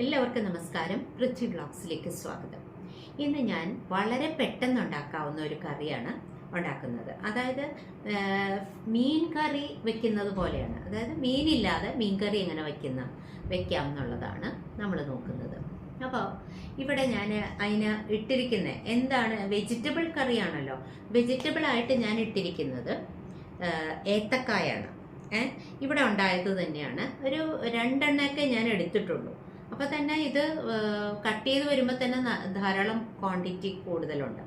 എല്ലാവർക്കും നമസ്കാരം. പൃഥ്വി ബ്ലോഗ്സിലേക്ക് സ്വാഗതം. ഇന്ന് ഞാൻ വളരെ പെട്ടെന്ന് ഉണ്ടാക്കാവുന്ന ഒരു കറിയാണ് ഉണ്ടാക്കുന്നത്. അതായത് മീൻ കറി വെക്കുന്നത് പോലെയാണ്. അതായത് മീനില്ലാതെ മീൻ കറി എങ്ങനെ വയ്ക്കുന്ന വെക്കാം എന്നുള്ളതാണ് നമ്മൾ നോക്കുന്നത്. അപ്പോൾ ഇവിടെ ഞാൻ അതിന് ഇട്ടിരിക്കുന്ന എന്താണ്? വെജിറ്റബിൾ കറിയാണല്ലോ. വെജിറ്റബിൾ ആയിട്ട് ഞാൻ ഇട്ടിരിക്കുന്നത് ഏത്തക്കായാണ്. ഇവിടെ ഉണ്ടായത് തന്നെയാണ്. ഒരു രണ്ടെണ്ണൊക്കെ ഞാൻ എടുത്തിട്ടുള്ളൂ. അപ്പോൾ തന്നെ ഇത് കട്ട് ചെയ്ത് വരുമ്പോൾ തന്നെ ധാരാളം ക്വാണ്ടിറ്റി കൂടുതലുണ്ട്.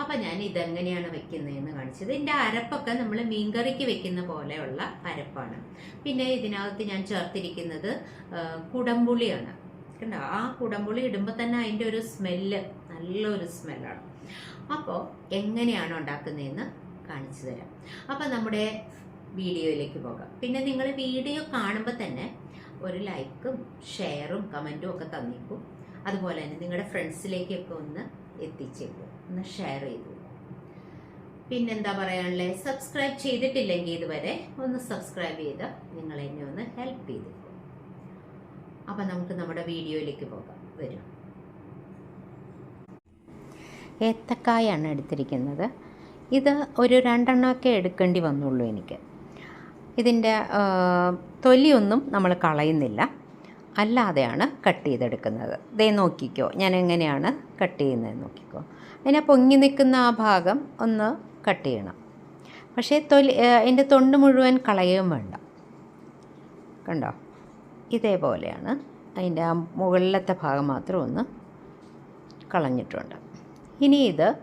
അപ്പോൾ ഞാൻ ഇതെങ്ങനെയാണ് വെക്കുന്നതെന്ന് കാണിച്ചത്. ഇതിന്റെ അരപ്പൊക്കെ നമ്മൾ മീൻകറിക്ക് വെക്കുന്ന പോലെയുള്ള അരപ്പാണ്. പിന്നെ ഇതിനകത്ത് ഞാൻ ചേർത്തിരിക്കുന്നത് കുടംപുളിയാണ്. കണ്ടോ? ആ കുടംപുളി ഇടുമ്പോൾ തന്നെ അതിന്റെ ഒരു സ്മെല്ല് നല്ലൊരു സ്മെല്ലാണ്. അപ്പോൾ എങ്ങനെയാണ് ഉണ്ടാക്കുന്നതെന്ന് കാണിച്ചു തരാം. അപ്പോൾ നമ്മുടെ വീഡിയോയിലേക്ക് പോകാം. പിന്നെ നിങ്ങൾ വീഡിയോ കാണുമ്പോൾ തന്നെ ഒരു ലൈക്കും ഷെയറും കമന്റും ഒക്കെ തന്നേക്കും. അതുപോലെ തന്നെ നിങ്ങളുടെ ഫ്രണ്ട്സിലേക്കൊക്കെ ഒന്ന് എത്തിച്ചേക്കും. ഒന്ന് ഷെയർ ചെയ്തു പിന്നെന്താ പറയാനുള്ളത് സബ്സ്ക്രൈബ് ചെയ്തിട്ടില്ലെങ്കിൽ ഇതുവരെ ഒന്ന് സബ്സ്ക്രൈബ് ചെയ്ത് നിങ്ങൾ എന്നെ ഒന്ന് ഹെൽപ്പ് ചെയ്തേക്കും. അപ്പം നമുക്ക് നമ്മുടെ വീഡിയോയിലേക്ക് പോകാം. വരും. ഏത്തക്കായാണ് എടുത്തിരിക്കുന്നത്. ഇത് ഒരു രണ്ടെണ്ണമൊക്കെ എടുക്കേണ്ടി വന്നുള്ളൂ എനിക്ക്. ഇതിന്റെ തൊലിയൊന്നും നമ്മൾ കളയുന്നില്ല. അല്ലാതെയാണ് കട്ട് ചെയ്തെടുക്കുന്നത്. ദേ നോക്കിക്കോ ഞാൻ എങ്ങനെയാണ് കട്ട് ചെയ്യുന്നത് നോക്കിക്കോ. അതിനെ പൊങ്ങി നിൽക്കുന്ന ആ ഭാഗം ഒന്ന് കട്ട് ചെയ്യണം. പക്ഷേ തൊലി എന്റെ തൊണ്ട് മുഴുവൻ കളയുകയും വേണ്ട. കണ്ടോ? ഇതേപോലെയാണ് അതിന്റെ ആ മുകളിലത്തെ ഭാഗം മാത്രം ഒന്ന് കളഞ്ഞിട്ടുണ്ട്. ഇനി ഇത്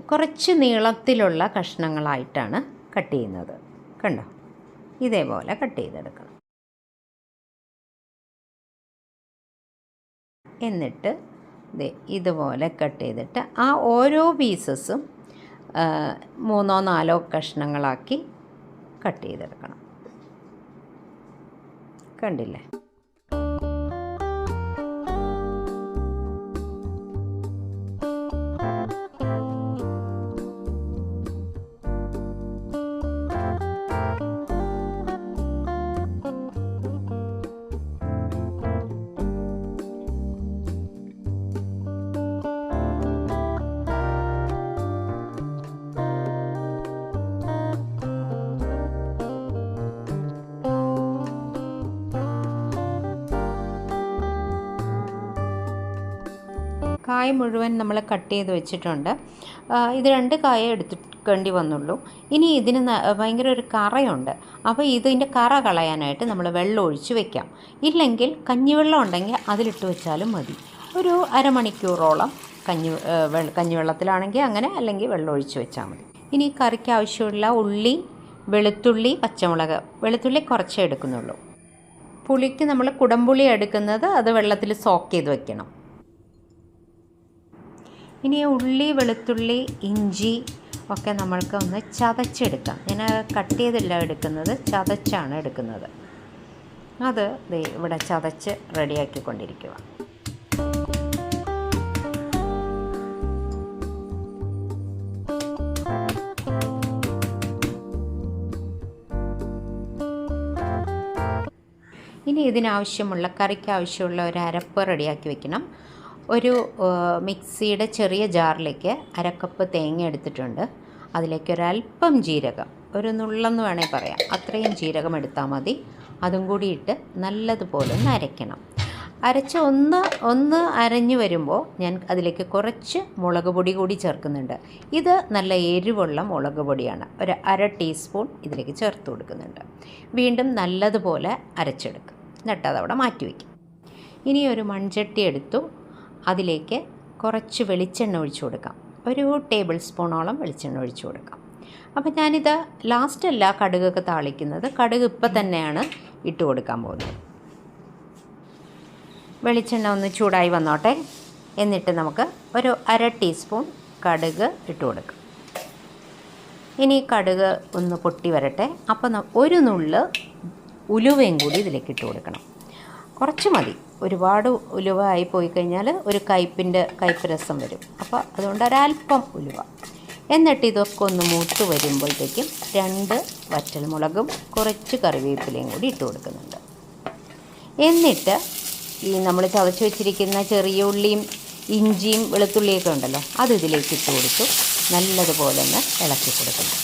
കുറച്ച് നീളത്തിലുള്ള കഷ്ണങ്ങളായിട്ടാണ് കട്ട് ചെയ്യുന്നത്. കണ്ടോ? ഇതേപോലെ കട്ട് ചെയ്തെടുക്കണം. എന്നിട്ട് ഇതുപോലെ കട്ട് ചെയ്തിട്ട് ആ ഓരോ പീസസും മൂന്നോ നാലോ കഷ്ണങ്ങളാക്കി കട്ട് ചെയ്തെടുക്കണം. കണ്ടില്ലേ? കായ മുഴുവൻ നമ്മൾ കട്ട് ചെയ്ത് വെച്ചിട്ടുണ്ട്. ഇത് രണ്ട് കായ എടുക്കേണ്ടി വന്നുള്ളൂ. ഇനി ഇതിന് ഭയങ്കര ഒരു കറയുണ്ട്. അപ്പോൾ ഇതിന്റെ കറ കളയാനായിട്ട് നമ്മൾ വെള്ളം ഒഴിച്ച് വെക്കാം. ഇല്ലെങ്കിൽ കഞ്ഞിവെള്ളം ഉണ്ടെങ്കിൽ അതിലിട്ട് വെച്ചാലും മതി. ഒരു അരമണിക്കൂറോളം കഞ്ഞി കഞ്ഞിവെള്ളത്തിലാണെങ്കിൽ അങ്ങനെ അല്ലെങ്കിൽ വെള്ളം ഒഴിച്ച് വെച്ചാൽ മതി. ഇനി കറിക്ക് ആവശ്യമുള്ള ഉള്ളി വെളുത്തുള്ളി പച്ചമുളക് വെളുത്തുള്ളി കുറച്ചേ എടുക്കുന്നുള്ളൂ. പുളിക്ക് നമ്മൾ കുടംപുളി എടുക്കുന്നത് അത് വെള്ളത്തിൽ സോക്ക് ചെയ്ത് വെക്കണം. ഇനി ഉള്ളി വെളുത്തുള്ളി ഇഞ്ചി ഒക്കെ നമ്മൾക്ക് ഒന്ന് ചതച്ചെടുക്കാം. ഞാൻ കട്ട് ചെയ്തല്ല എടുക്കുന്നത് ചതച്ചാണ് എടുക്കുന്നത്. അത് ഇവിടെ ചതച്ച് റെഡിയാക്കിക്കൊണ്ടിരിക്കുക ഇനി ഇതിനാവശ്യമുള്ള കറിക്ക് ആവശ്യമുള്ള ഒരു അരപ്പ് റെഡിയാക്കി വെക്കണം. ഒരു മിക്സിയുടെ ചെറിയ ജാറിലേക്ക് അരക്കപ്പ് തേങ്ങ എടുത്തിട്ടുണ്ട്. അതിലേക്ക് ഒരല്പം ജീരകം ഒരു നുള്ളെന്ന് വേണേൽ പറയാം. അത്രയും ജീരകം എടുത്താൽ മതി. അതും കൂടി ഇട്ട് നല്ലതുപോലെ ഒന്ന് അരയ്ക്കണം. അരച്ച് ഒന്ന് ഒന്ന് അരഞ്ഞു വരുമ്പോൾ ഞാൻ അതിലേക്ക് കുറച്ച് മുളക് പൊടി കൂടി ചേർക്കുന്നുണ്ട്. ഇത് നല്ല എരിവുള്ള മുളക് പൊടിയാണ്. ഒരു അര ടീസ്പൂൺ ഇതിലേക്ക് ചേർത്ത് കൊടുക്കുന്നുണ്ട്. വീണ്ടും നല്ലതുപോലെ അരച്ചെടുക്കും. എന്നിട്ട് അതവിടെ മാറ്റി വയ്ക്കും. ഇനി ഒരു മൺചട്ടി എടുത്തു അതിലേക്ക് കുറച്ച് വെളിച്ചെണ്ണ ഒഴിച്ചു കൊടുക്കാം. ഒരു ടേബിൾ സ്പൂണോളം വെളിച്ചെണ്ണ ഒഴിച്ചു കൊടുക്കാം. അപ്പോൾ ഞാനിത് ലാസ്റ്റല്ല കടുകൊക്കെ താളിക്കുന്നത്. കടുക് ഇപ്പം തന്നെയാണ് ഇട്ട് കൊടുക്കാൻ പോകുന്നത്. വെളിച്ചെണ്ണ ഒന്ന് ചൂടായി വന്നോട്ടെ. എന്നിട്ട് നമുക്ക് ഒരു അര ടീസ്പൂൺ കടുക് ഇട്ട് കൊടുക്കാം. ഇനി കടുക് ഒന്ന് പൊട്ടി വരട്ടെ. അപ്പോൾ ഒരു നുള്ള് ഉലുവയും കൂടി ഇതിലേക്ക് ഇട്ട് കൊടുക്കണം. കുറച്ച് മതി. ഒരുപാട് ഉലുവ ആയി പോയി കഴിഞ്ഞാൽ ഒരു കയ്പിന്റെ കയ്പ്പ് രസം വരും. അപ്പോൾ അതുകൊണ്ട് ഒരല്പം ഉലുവ. എന്നിട്ട് ഇതൊക്കെ ഒന്ന് മൂത്ത് വരുമ്പോഴത്തേക്കും രണ്ട് വറ്റൽമുളകും കുറച്ച് കറിവേപ്പിലയും കൂടി ഇട്ട് കൊടുക്കുന്നുണ്ട്. എന്നിട്ട് ഈ നമ്മൾ ചതച്ച് വെച്ചിരിക്കുന്ന ചെറിയ ഉള്ളിയും ഇഞ്ചിയും വെളുത്തുള്ളിയൊക്കെ ഉണ്ടല്ലോ അത് ഇതിലേക്ക് ഇട്ട് കൊടുത്തു. നല്ലതുപോലെ ഒന്ന് ഇളക്കി കൊടുക്കണം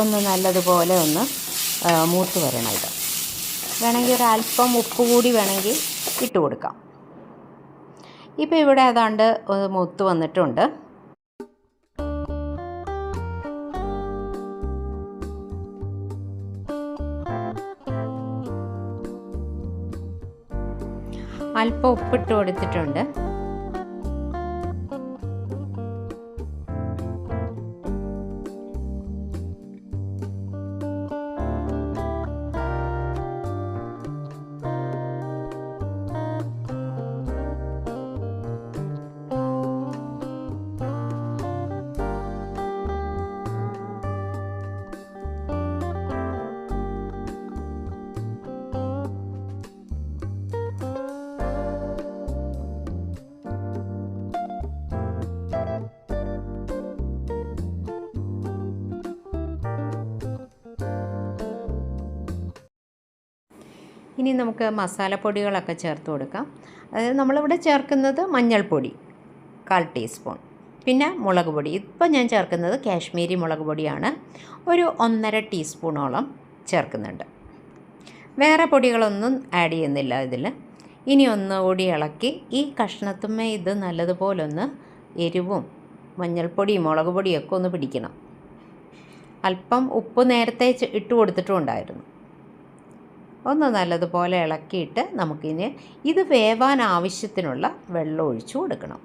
ഒന്ന് നല്ലതുപോലെ ഒന്ന് മൂത്ത് വരണം ഇത്. വേണമെങ്കിൽ അല്പം ഉപ്പ് കൂടി വേണമെങ്കിൽ ഇട്ട് കൊടുക്കാം. ഇപ്പോൾ ഇവിടെ ഏതാണ്ട് മൂത്ത് വന്നിട്ടുണ്ട്. അല്പം ഉപ്പിട്ട് കൊടുത്തിട്ടുണ്ട്. ഇനി നമുക്ക് മസാലപ്പൊടികളൊക്കെ ചേർത്ത് കൊടുക്കാം. അതായത് നമ്മളിവിടെ ചേർക്കുന്നത് മഞ്ഞൾപ്പൊടി കാൽ ടീസ്പൂൺ. പിന്നെ മുളക് പൊടി. ഇപ്പം ഞാൻ ചേർക്കുന്നത് കാശ്മീരി മുളക് പൊടിയാണ്. ഒരു ഒന്നര ടീസ്പൂണോളം ചേർക്കുന്നുണ്ട്. വേറെ പൊടികളൊന്നും ആഡ് ചെയ്യുന്നില്ല ഇതിൽ. ഇനി ഒന്നുകൂടി ഇളക്കി ഈ കഷ്ണത്തുമ്മേ ഇത് നല്ലതുപോലൊന്ന് എരിവും മഞ്ഞൾപ്പൊടിയും മുളക് പൊടിയൊക്കെ ഒന്ന് പിടിക്കണം. അല്പം ഉപ്പ് നേരത്തെ ഇട്ട് ഇട്ട് കൊടുത്തിട്ടുണ്ടായിരുന്നു. ഒന്ന് നല്ലതുപോലെ ഇളക്കിയിട്ട് നമുക്കിനി ഇത് വേവാൻ ആവശ്യത്തിനുള്ള വെള്ളം ഒഴിച്ചു കൊടുക്കണം.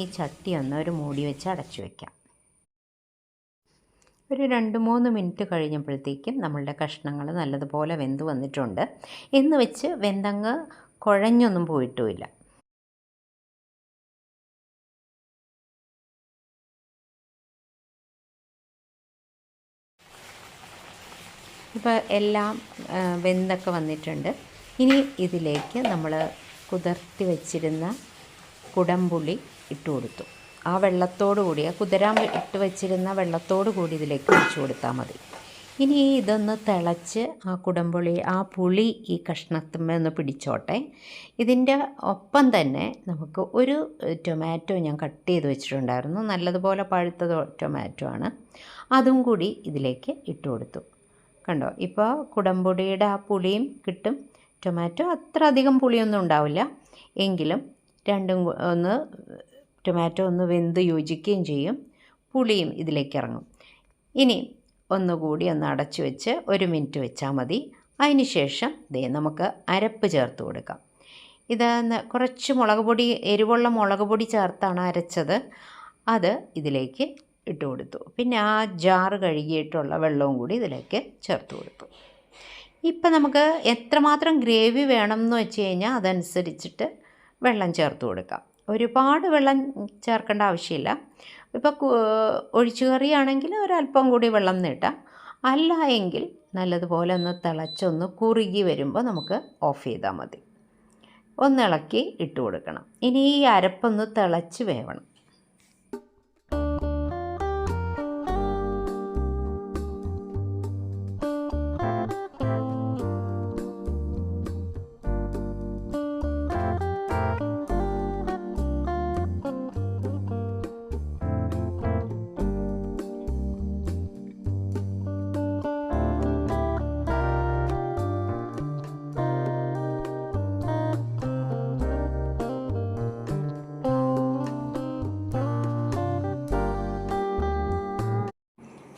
ഈ ചട്ടി ഒന്ന് ഒരു മൂടി വെച്ച് അടച്ചു വയ്ക്കാം ഒരു രണ്ട് മൂന്ന് മിനിറ്റ് കഴിഞ്ഞപ്പോഴത്തേക്കും നമ്മളുടെ കഷ്ണങ്ങൾ നല്ലതുപോലെ വെന്ത് വന്നിട്ടുണ്ട്. എന്ന് വെച്ച് വെന്തങ്ങ് കുഴഞ്ഞൊന്നും പോയിട്ടുമില്ല. ഇപ്പോൾ എല്ലാം വെന്തൊക്കെ വന്നിട്ടുണ്ട്. ഇനി ഇതിലേക്ക് നമ്മൾ കുതിർത്തി വച്ചിരുന്ന കുടംപുളി ഇട്ട് കൊടുത്തു. ആ വെള്ളത്തോടു കൂടി ആ കുതിരാൻ ഇട്ട് വെച്ചിരുന്ന വെള്ളത്തോടു കൂടി ഇതിലേക്ക് ഒഴിച്ചു കൊടുത്താൽ മതി. ഇനി ഇതൊന്ന് തിളച്ച് ആ കുടംപുളി ആ പുളി ഈ കഷ്ണത്തുമ്മ ഒന്ന് പിടിച്ചോട്ടെ. ഇതിന്റെ ഒപ്പം തന്നെ നമുക്ക് ഒരു ടൊമാറ്റോ ഞാൻ കട്ട് ചെയ്ത് വെച്ചിട്ടുണ്ടായിരുന്നു. നല്ലതുപോലെ പഴുത്ത ടൊമാറ്റോ ആണ്. അതും കൂടി ഇതിലേക്ക് ഇട്ട് കൊടുത്തു. കണ്ടോ? ഇപ്പോൾ കുടംപൊടിയുടെ ആ പുളിയും കിട്ടും. ടൊമാറ്റോ അത്ര അധികം പുളിയൊന്നും ഉണ്ടാവില്ല. എങ്കിലും രണ്ടും ഒന്ന് ടൊമാറ്റോ ഒന്ന് വെന്ത് യോജിക്കുകയും ചെയ്യും. പുളിയും ഇതിലേക്ക് ഇറങ്ങും. ഇനി ഒന്നുകൂടി ഒന്ന് അടച്ചു വെച്ച് ഒരു മിനിറ്റ് വെച്ചാൽ മതി. അതിന് ശേഷം ദേ നമുക്ക് അരപ്പ് ചേർത്ത് കൊടുക്കാം. ഇത് കുറച്ച് മുളക് പൊടി എരിവുള്ള മുളക് പൊടി ചേർത്താണ് അരച്ചത്. അത് ഇതിലേക്ക് ഇട്ട് കൊടുത്തു. പിന്നെ ആ ജാറ് കഴുകിയിട്ടുള്ള വെള്ളവും കൂടി ഇതിലേക്ക് ചേർത്ത് കൊടുത്തു. ഇപ്പം നമുക്ക് എത്രമാത്രം ഗ്രേവി വേണം എന്ന് വെച്ച് കഴിഞ്ഞാൽ അതനുസരിച്ചിട്ട് വെള്ളം ചേർത്ത് കൊടുക്കാം. ഒരുപാട് വെള്ളം ചേർക്കേണ്ട ആവശ്യമില്ല. ഇപ്പോൾ ഒഴിച്ചു കറിയാണെങ്കിൽ ഒരല്പം കൂടി വെള്ളം നീട്ടാം. അല്ല എങ്കിൽ നല്ലതുപോലെ ഒന്ന് തിളച്ചൊന്ന് കുറുകി വരുമ്പോൾ നമുക്ക് ഓഫ് ചെയ്താൽ മതി. ഒന്നിളക്കി ഇട്ട് കൊടുക്കണം. ഇനി ഈ അരപ്പൊന്ന് തിളച്ച് വേവണം.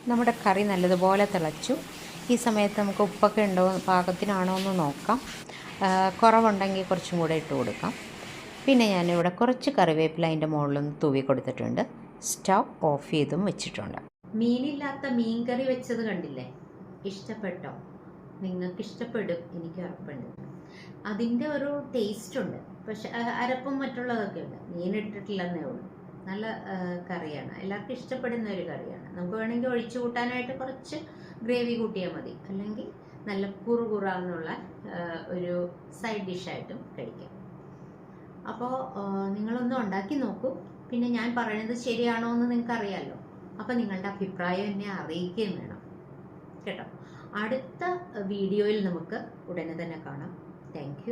നമ്മുടെ കറി നല്ലതുപോലെ തിളച്ചു. ഈ സമയത്ത് നമുക്ക് ഉപ്പൊക്കെ ഉണ്ടോ പാകത്തിനാണോ എന്ന് നോക്കാം. കുറവുണ്ടെങ്കിൽ കുറച്ചും കൂടെ ഇട്ട് കൊടുക്കാം. പിന്നെ ഞാനിവിടെ കുറച്ച് കറിവേപ്പില അതിന്റെ മുകളിലൊന്ന് തൂവി കൊടുത്തിട്ടുണ്ട്. സ്റ്റവ് ഓഫ് ചെയ്തും വെച്ചിട്ടുണ്ട്. മീനില്ലാത്ത മീൻ കറി വെച്ചത് കണ്ടില്ലേ? ഇഷ്ടപ്പെട്ടോ? നിങ്ങൾക്ക് ഇഷ്ടപ്പെടും എനിക്ക് ഉറപ്പുണ്ട്. അതിന്റെ ഒരു ടേസ്റ്റ് ഉണ്ട്. പക്ഷെ അരപ്പും മറ്റുള്ളതൊക്കെ ഉണ്ട്. മീൻ ഇട്ടിട്ടില്ലെന്നേ ഉള്ളൂ. നല്ല കറിയാണ്. എല്ലാവർക്കും ഇഷ്ടപ്പെടുന്ന ഒരു കറിയാണ്. നമുക്ക് വേണമെങ്കിൽ ഒഴിച്ചു കൂട്ടാനായിട്ട് കുറച്ച് ഗ്രേവി കൂട്ടിയാൽ മതി. അല്ലെങ്കിൽ നല്ല കുറുകുറ എന്നുള്ള ഒരു സൈഡ് ഡിഷായിട്ടും കഴിക്കാം. അപ്പോൾ നിങ്ങളൊന്ന് ഉണ്ടാക്കി നോക്കൂ. പിന്നെ ഞാൻ പറയുന്നത് ശരിയാണോ എന്ന് നിങ്ങൾക്ക് അറിയാമല്ലോ അപ്പം നിങ്ങളുടെ അഭിപ്രായം എന്നെ അറിയിക്കുകയും വേണം. കേട്ടോ? അടുത്ത വീഡിയോയിൽ നമുക്ക് ഉടനെ തന്നെ കാണാം. താങ്ക്